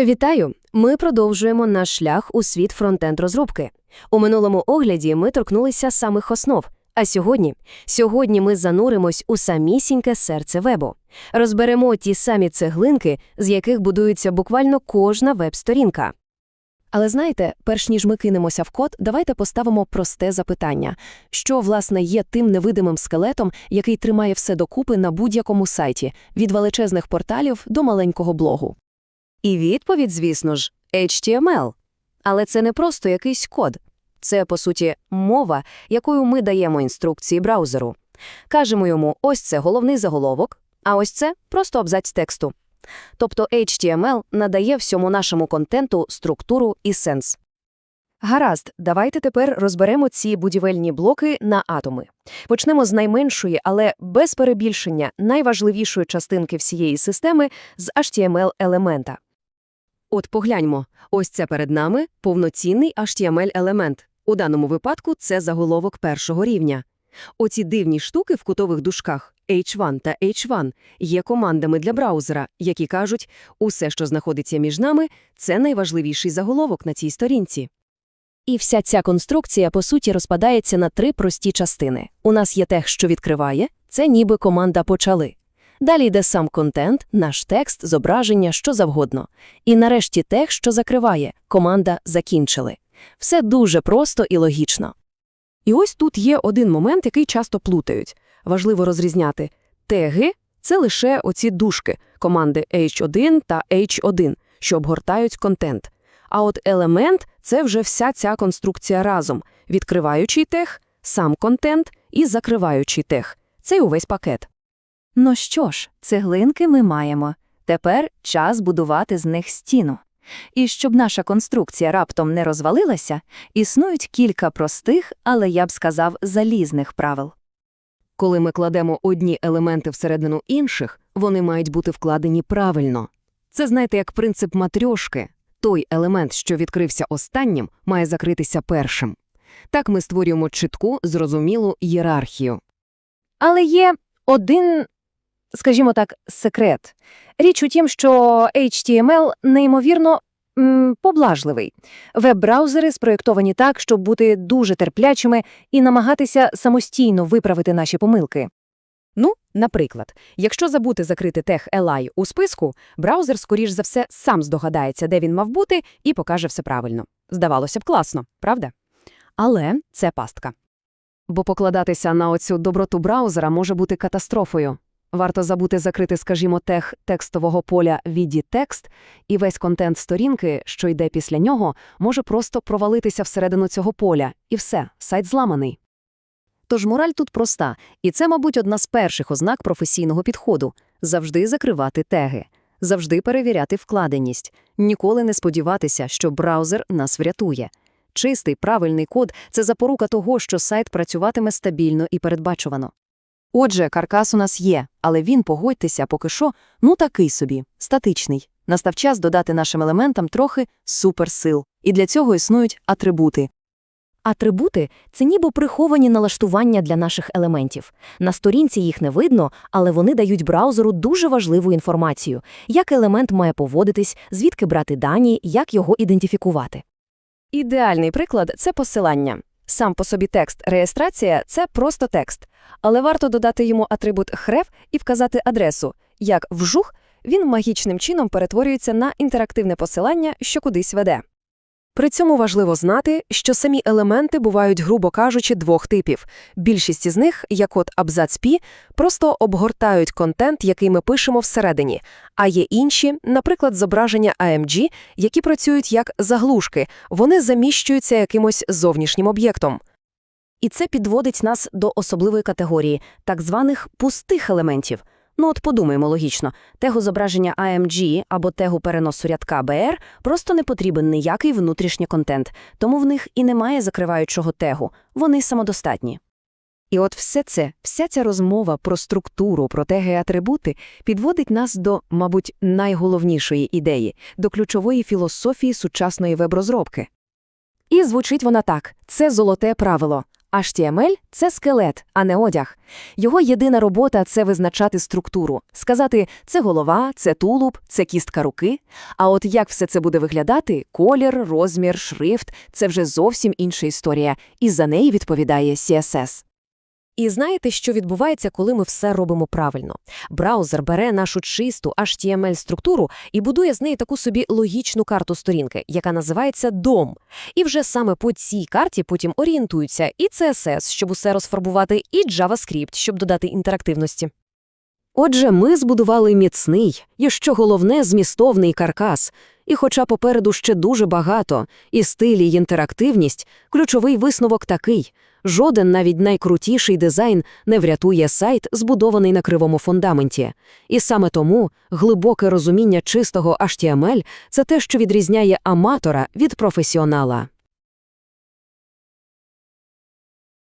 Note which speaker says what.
Speaker 1: Вітаю! Ми продовжуємо наш шлях у світ фронтенд розробки. У минулому огляді ми торкнулися самих основ. А сьогодні? Сьогодні ми зануримось у самісіньке серце вебу. Розберемо ті самі цеглинки, з яких будується буквально кожна веб-сторінка. Але знаєте, перш ніж ми кинемося в код, давайте поставимо просте запитання: що, власне, є тим невидимим скелетом, який тримає все докупи на будь-якому сайті, від величезних порталів до маленького блогу? І відповідь, звісно ж, HTML. Але це не просто якийсь код. Це, по суті, мова, якою ми даємо інструкції браузеру. Кажемо йому, ось це головний заголовок, а ось це просто абзац тексту. Тобто HTML надає всьому нашому контенту структуру і сенс. Гаразд, давайте тепер розберемо ці будівельні блоки на атоми. Почнемо з найменшої, але без перебільшення найважливішої частинки всієї системи з HTML-елемента. От погляньмо, ось це перед нами повноцінний HTML-елемент. У даному випадку це заголовок першого рівня. Оці дивні штуки в кутових дужках H1 та H1 є командами для браузера, які кажуть, усе, що знаходиться між нами, це найважливіший заголовок на цій сторінці. І вся ця конструкція, по суті, розпадається на три прості частини. У нас є тег, що відкриває, це ніби команда «почали». Далі йде сам контент, наш текст, зображення, що завгодно. І нарешті тег, що закриває, команда «закінчили». Все дуже просто і логічно. І ось тут є один момент, який часто плутають. Важливо розрізняти. Теги – це лише оці дужки, команди H1 та H1, що обгортають контент. А от елемент – це вже вся ця конструкція разом. Відкриваючий тег, сам контент і закриваючий тег. Це й увесь пакет.
Speaker 2: Ну що ж, цеглинки ми маємо. Тепер час будувати з них стіну. І щоб наша конструкція раптом не розвалилася, існують кілька простих, але я б сказав, залізних правил.
Speaker 1: Коли ми кладемо одні елементи всередину інших, вони мають бути вкладені правильно. Це, знаєте, як принцип матрьошки. Той елемент, що відкрився останнім, має закритися першим. Так ми створюємо чітку, зрозумілу ієрархію.
Speaker 3: Але є один, скажімо так, секрет. Річ у тім, що HTML неймовірно м, поблажливий. Веб-браузери спроєктовані так, щоб бути дуже терплячими і намагатися самостійно виправити наші помилки.
Speaker 1: Ну, наприклад, якщо забути закрити тег li у списку, браузер, скоріш за все, сам здогадається, де він мав бути, і покаже все правильно. Здавалося б, класно, правда? Але це пастка. Бо покладатися на оцю доброту браузера може бути катастрофою. Варто забути закрити, скажімо, тег текстового поля віді текст, і весь контент сторінки, що йде після нього, може просто провалитися всередину цього поля, і все, сайт зламаний. Тож мораль тут проста, і це, мабуть, одна з перших ознак професійного підходу – завжди закривати теги, завжди перевіряти вкладеність, ніколи не сподіватися, що браузер нас врятує. Чистий, правильний код – це запорука того, що сайт працюватиме стабільно і передбачувано. Отже, каркас у нас є, але він, погодьтеся, поки що, ну такий собі, статичний. Настав час додати нашим елементам трохи суперсил. І для цього існують атрибути.
Speaker 3: Атрибути – це ніби приховані налаштування для наших елементів. На сторінці їх не видно, але вони дають браузеру дуже важливу інформацію, як елемент має поводитись, звідки брати дані, як його ідентифікувати.
Speaker 1: Ідеальний приклад – це посилання. Сам по собі текст реєстрація – це просто текст. Але варто додати йому атрибут «хрев» і вказати адресу. Як вжух, він магічним чином перетворюється на інтерактивне посилання, що кудись веде. При цьому важливо знати, що самі елементи бувають, грубо кажучи, двох типів. Більшість із них, як от абзац пі, просто обгортають контент, який ми пишемо всередині, а є інші, наприклад, зображення AMG, які працюють як заглушки, вони заміщуються якимось зовнішнім об'єктом. І це підводить нас до особливої категорії так званих пустих елементів. Ну от подумаємо логічно, тегу зображення AMG або тегу переносу рядка BR просто не потрібен ніякий внутрішній контент, тому в них і немає закриваючого тегу, вони самодостатні. І от все це, вся ця розмова про структуру, про теги і атрибути підводить нас до, мабуть, найголовнішої ідеї, до ключової філософії сучасної веб-розробки. І звучить вона так – це золоте правило. HTML – це скелет, а не одяг. Його єдина робота – це визначати структуру, сказати «це голова, це тулуб, це кістка руки». А от як все це буде виглядати – колір, розмір, шрифт – це вже зовсім інша історія, і за неї відповідає CSS. І знаєте, що відбувається, коли ми все робимо правильно? Браузер бере нашу чисту HTML-структуру і будує з неї таку собі логічну карту сторінки, яка називається «Дом». І вже саме по цій карті потім орієнтуються і CSS, щоб усе розфарбувати, і JavaScript, щоб додати інтерактивності. Отже, ми збудували міцний, і що головне, змістовний каркас. І хоча попереду ще дуже багато, і стиль, і інтерактивність, ключовий висновок такий – жоден навіть найкрутіший дизайн не врятує сайт, збудований на кривому фундаменті. І саме тому глибоке розуміння чистого HTML – це те, що відрізняє аматора від професіонала.